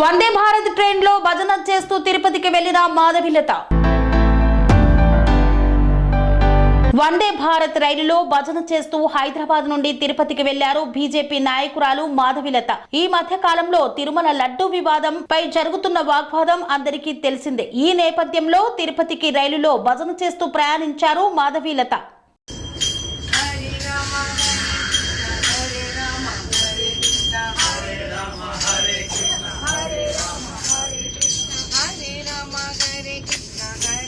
వందే భారత్ ట్రైన్లో భజన చేస్తూ తిరుపతికి వెళ్ళిన మాధవిలత వందే భారత్ రైలులో భజన చేస్తూ హైదరాబాద్ నుండి తిరుపతికి వెళ్ళారు బీజేపీ నాయకురాలు మాధవిలత ఈ మధ్య కాలంలో తిరుమల లడ్డు వివాదం పై జరుగుతున్న వాగ్వాదం అందరికీ తెలిసిందే. ఈ నేపథ్యంలో తిరుపతికి రైలులో భజన చేస్తూ ప్రయాణించారు Madhavilatha Bye.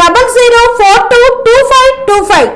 double zero four two two five two five